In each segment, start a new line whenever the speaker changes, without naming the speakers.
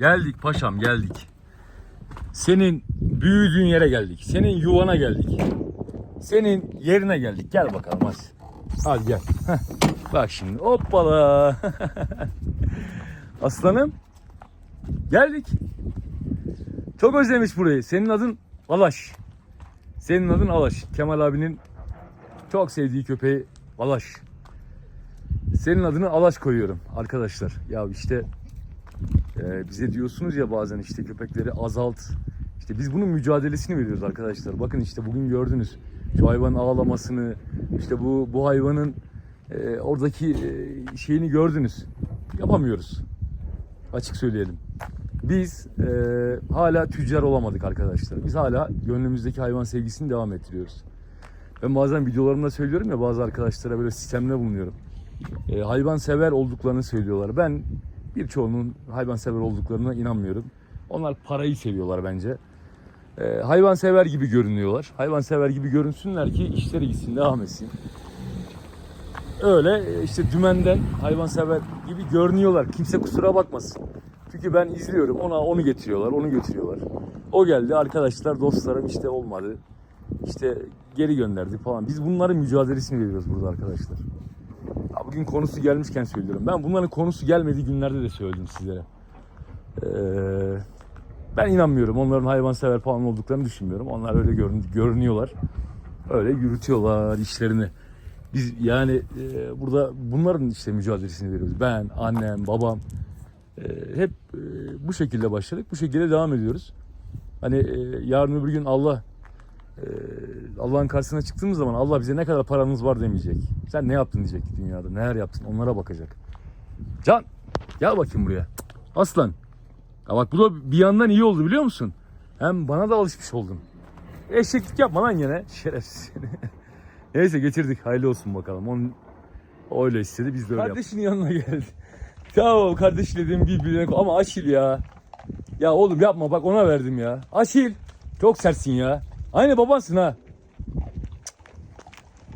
Geldik paşam geldik. Senin büyüdüğün yere geldik. Senin yuvana geldik. Senin yerine geldik. Gel bakalım hadi. Hadi gel. Heh. Bak şimdi hoppala. Aslanım. Geldik. Çok özlemiş burayı. Senin adın Alaş. Senin adın Alaş. Kemal abinin çok sevdiği köpeği Alaş. Senin adını Alaş koyuyorum arkadaşlar. Ya işte e, bize diyorsunuz ya bazen işte köpekleri azalt. İşte biz bunun mücadelesini veriyoruz arkadaşlar. Bakın işte bugün gördünüz. Şu hayvanın ağlamasını, işte bu bu hayvanın e, oradaki e, şeyini gördünüz. Yapamıyoruz. Açık söyleyelim. Biz e, hala tüccar olamadık arkadaşlar. Biz hala gönlümüzdeki hayvan sevgisini devam ettiriyoruz. Ben bazen videolarımda söylüyorum ya bazı arkadaşlara böyle sistemle bulunuyorum. E, hayvan sever olduklarını söylüyorlar. Ben birçoğunun hayvan sever olduklarına inanmıyorum. Onlar parayı seviyorlar bence. E, hayvan sever gibi görünüyorlar. Hayvan sever gibi görünsünler ki işleri gitsin, devam etsin. Öyle e, işte dümenden hayvan sever gibi görünüyorlar. Kimse kusura bakmasın. Çünkü ben izliyorum. Ona onu getiriyorlar, onu götürüyorlar. O geldi arkadaşlar, dostlarım işte olmadı. İşte geri gönderdi falan. Biz bunların mücadelesini veriyoruz burada arkadaşlar. Bugün konusu gelmişken söylüyorum. Ben bunların konusu gelmediği günlerde de söyledim sizlere. Ee, ben inanmıyorum. Onların hayvansever falan olduklarını düşünmüyorum. Onlar öyle görün, görünüyorlar. Öyle yürütüyorlar işlerini. Biz yani e, burada bunların işte mücadelesini veriyoruz. Ben, annem, babam e, hep e, bu şekilde başladık. Bu şekilde devam ediyoruz. Hani e, yarın öbür gün Allah Allah'ın karşısına çıktığımız zaman Allah bize ne kadar paranız var demeyecek. Sen ne yaptın diyecek dünyada. Neler yaptın onlara bakacak. Can gel bakayım buraya. Aslan. Ya bak bu da bir yandan iyi oldu biliyor musun? Hem bana da alışmış oldun. Eşeklik yapma lan yine. Şerefsiz seni. Neyse getirdik. Hayırlı olsun bakalım. Onun öyle istedi biz de öyle Kardeşinin yanına geldi. Tamam kardeş dediğim birbirine ama Aşil ya. Ya oğlum yapma bak ona verdim ya. Aşil. Çok sertsin ya. Aynı babansın ha.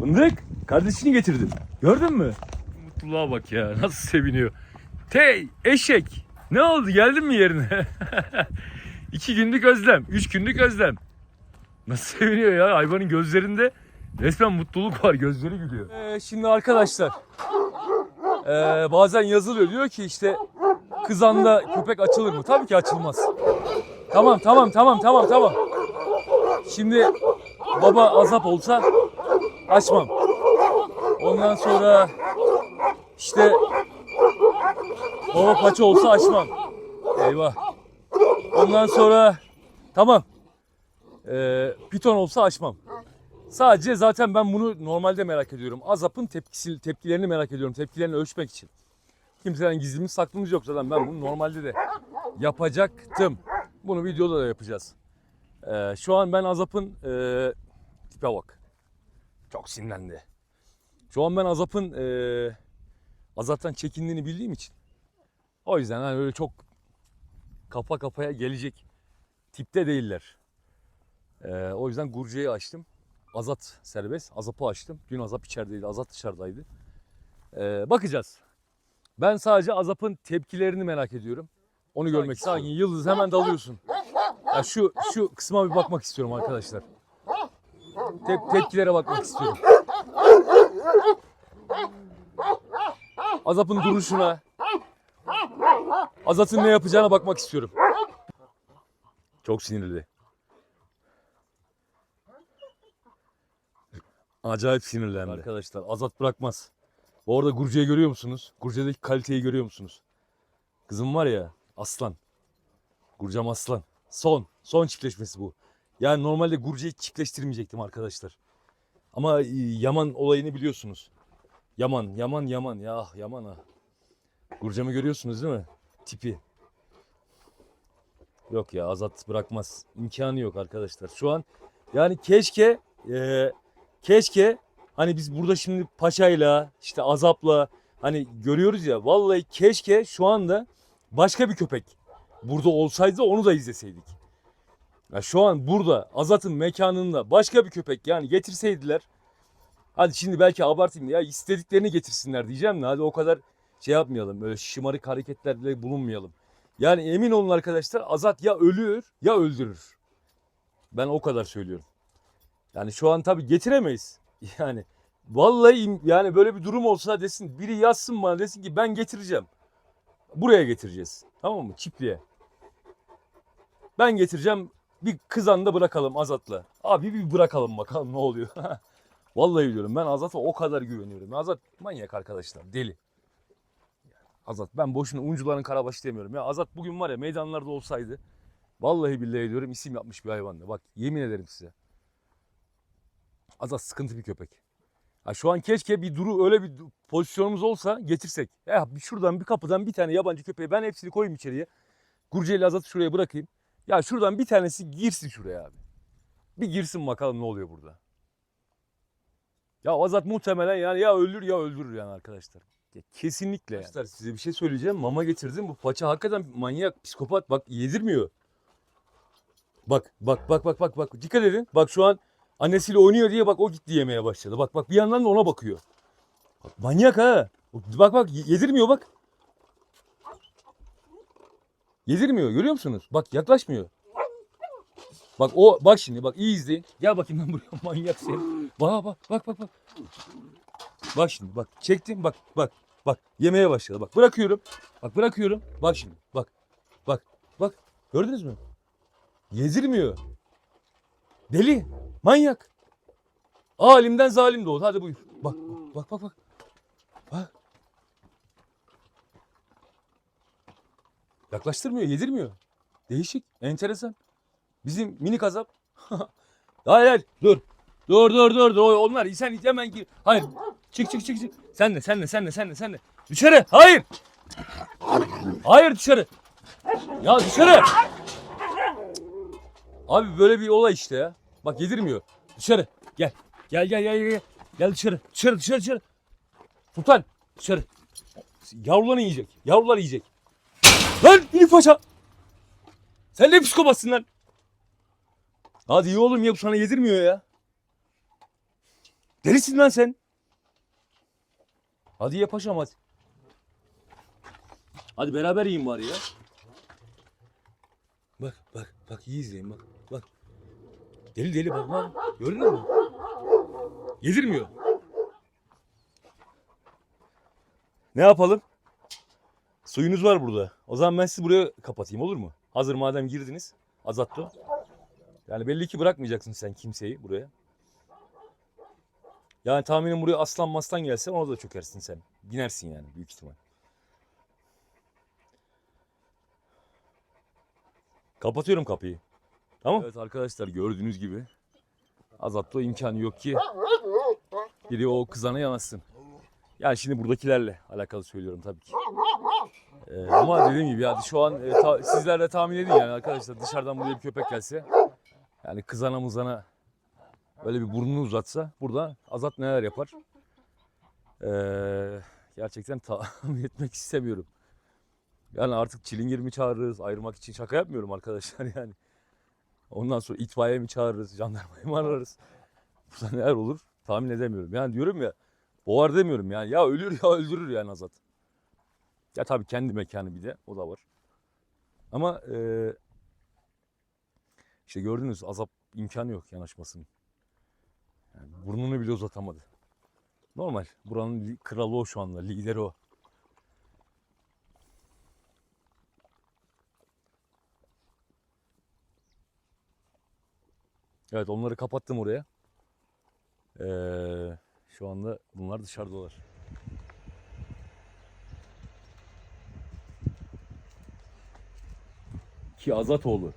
Fındık. Kardeşini getirdim. Gördün mü? Mutluluğa bak ya. Nasıl seviniyor. Tey eşek. Ne oldu geldin mi yerine? İki günlük özlem. Üç günlük özlem. Nasıl seviniyor ya hayvanın gözlerinde resmen mutluluk var gözleri gülüyor. Ee, şimdi arkadaşlar ee, bazen yazılıyor diyor ki işte kızanda köpek açılır mı? Tabii ki açılmaz. Tamam tamam tamam tamam tamam. Şimdi baba azap olsa açmam. Ondan sonra işte baba paça olsa açmam. Eyvah. Ondan sonra tamam. Ee, piton olsa açmam. Sadece zaten ben bunu normalde merak ediyorum. Azap'ın tepkisi, tepkilerini merak ediyorum. Tepkilerini ölçmek için. Kimseden gizlimiz saklımız yok zaten. Ben bunu normalde de yapacaktım. Bunu videoda da yapacağız. Ee, şu an ben Azap'ın e, tipe bak. Çok sinirlendi. Şu an ben Azap'ın e, Azap'tan çekindiğini bildiğim için. O yüzden hani öyle çok kafa kafaya gelecek tipte değiller. Ee, o yüzden Gurcu'yu açtım. Azat serbest. Azap'ı açtım. Dün Azap içerideydi. Azat dışarıdaydı. Ee, bakacağız. Ben sadece Azap'ın tepkilerini merak ediyorum. Onu görmek istiyorum. Sakin Yıldız hemen dalıyorsun. Ya şu şu kısma bir bakmak istiyorum arkadaşlar. Tep- tepkilere bakmak istiyorum. Azap'ın duruşuna, Azat'ın ne yapacağına bakmak istiyorum. Çok sinirli. Acayip sinirlendi. Arkadaşlar Azat bırakmaz. Bu arada Gurcu'yu görüyor musunuz? Gurcu'daki kaliteyi görüyor musunuz? Kızım var ya aslan. Gurcam aslan. Son. Son çiftleşmesi bu. Yani normalde Gurcu'yu çiftleştirmeyecektim arkadaşlar. Ama e, Yaman olayını biliyorsunuz. Yaman, Yaman, Yaman. Ya ah, Yaman ha. Gurcamı görüyorsunuz değil mi? Tipi. Yok ya Azat bırakmaz. İmkanı yok arkadaşlar. Şu an yani keşke e, keşke hani biz burada şimdi paçayla işte azapla hani görüyoruz ya vallahi keşke şu anda başka bir köpek burada olsaydı onu da izleseydik. Ya şu an burada Azat'ın mekanında başka bir köpek yani getirseydiler hadi şimdi belki abartayım ya istediklerini getirsinler diyeceğim de hadi o kadar şey yapmayalım böyle şımarık hareketlerle bulunmayalım. Yani emin olun arkadaşlar Azat ya ölür ya öldürür. Ben o kadar söylüyorum. Yani şu an tabii getiremeyiz. Yani vallahi yani böyle bir durum olsa desin biri yazsın bana desin ki ben getireceğim. Buraya getireceğiz. Tamam mı? Çiftliğe. Ben getireceğim. Bir kızanda bırakalım Azat'la. Abi bir bırakalım bakalım ne oluyor. Vallahi diyorum ben Azat'a o kadar güveniyorum. Azat manyak arkadaşlar deli. Azat ben boşuna uncuların karabaşı demiyorum. Ya Azat bugün var ya meydanlarda olsaydı vallahi billahi diyorum isim yapmış bir hayvandı. Bak yemin ederim size. Azat sıkıntı bir köpek. Ha şu an keşke bir duru öyle bir pozisyonumuz olsa getirsek. Ya şuradan bir kapıdan bir tane yabancı köpeği ben hepsini koyayım içeriye. Gurceli Azat'ı şuraya bırakayım. Ya şuradan bir tanesi girsin şuraya abi. Bir girsin bakalım ne oluyor burada. Ya Azat muhtemelen yani ya ölür ya öldürür yani arkadaşlar. Ya kesinlikle yani. Arkadaşlar size bir şey söyleyeceğim. Mama getirdim. Bu paça hakikaten manyak, psikopat. Bak yedirmiyor. Bak bak bak bak bak bak. Dikkat edin. Bak şu an annesiyle oynuyor diye bak o gitti yemeye başladı. Bak bak bir yandan da ona bakıyor. Bak, manyak ha. Bak bak ye- yedirmiyor bak. Yedirmiyor görüyor musunuz? Bak yaklaşmıyor. Bak o bak şimdi bak iyi izleyin. Gel bakayım lan buraya manyak sen. Bak bak bak bak bak. Bak şimdi bak çektim bak bak bak yemeye başladı bak bırakıyorum. Bak bırakıyorum. Bak şimdi bak bak bak gördünüz mü? Yedirmiyor. Deli manyak. Alimden zalim doğdu hadi buyur. Bak bak bak bak. Bak. Yaklaştırmıyor yedirmiyor. Değişik enteresan. Bizim minik azap. hayır hayır dur. Dur dur dur dur. Onlar sen hemen gir. Hayır. Çık çık çık çık. Sen de sen de sen de sen de sen de. Dışarı. Hayır. Hayır dışarı. Ya dışarı. Abi böyle bir olay işte ya. Bak yedirmiyor. Dışarı. Gel. Gel gel gel gel. Gel dışarı. Dışarı dışarı dışarı. Sultan dışarı. Yavrularını yiyecek. Yavrular yiyecek. Lan Elif Paşa. Sen ne psikopatsın lan? Hadi iyi oğlum ya bu sana yedirmiyor ya. Delisin lan sen. Hadi ye paşam hadi. Hadi beraber yiyin bari ya. Bak bak bak iyi izleyin bak bak. Deli deli bak lan. Gördün mü? Yedirmiyor. Ne yapalım? Suyunuz var burada. O zaman ben sizi buraya kapatayım olur mu? Hazır madem girdiniz. Azatto. Yani belli ki bırakmayacaksın sen kimseyi buraya. Yani tahminim buraya aslan mastan gelse ona da çökersin sen. Binersin yani büyük ihtimal. Kapatıyorum kapıyı. Tamam. Evet arkadaşlar gördüğünüz gibi Azatto imkanı yok ki biri o kızana yanaşsın. Yani şimdi buradakilerle alakalı söylüyorum tabii ki. Ee, ama dediğim gibi yani şu an e, ta- sizler de tahmin edin yani arkadaşlar dışarıdan buraya bir köpek gelse yani kızana mızana böyle bir burnunu uzatsa burada Azat neler yapar? Ee, gerçekten tahmin etmek istemiyorum. Yani artık çilingir mi çağırırız ayırmak için şaka yapmıyorum arkadaşlar yani. Ondan sonra itfaiye mi çağırırız jandarmayı mı ararız? Burada neler olur tahmin edemiyorum. Yani diyorum ya boğar demiyorum yani ya ölür ya öldürür yani Azat. Ya tabii kendi mekanı bir de o da var. Ama eee işte gördünüz azap imkanı yok yanaşmasının. Yani burnunu bile uzatamadı. Normal. Buranın kralı o şu anda. Lideri o. Evet onları kapattım oraya. Eee, şu anda bunlar dışarıdalar. Ki Azatoğlu.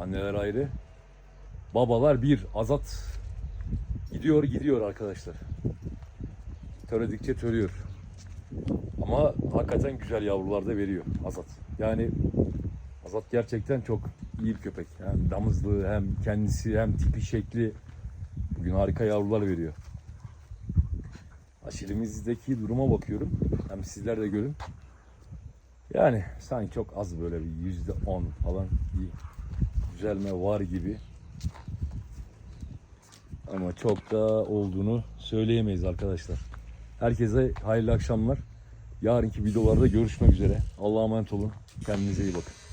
Anneler ayrı. Babalar bir. Azat gidiyor gidiyor arkadaşlar. Töredikçe törüyor. Ama hakikaten güzel yavrular da veriyor Azat. Yani Azat gerçekten çok iyi bir köpek. Hem damızlığı hem kendisi hem tipi şekli bugün harika yavrular veriyor. Aşirimizdeki duruma bakıyorum. Hem sizler de görün. Yani sanki çok az böyle bir yüzde on falan bir düzelme var gibi. Ama çok da olduğunu söyleyemeyiz arkadaşlar. Herkese hayırlı akşamlar. Yarınki videolarda görüşmek üzere. Allah'a emanet olun. Kendinize iyi bakın.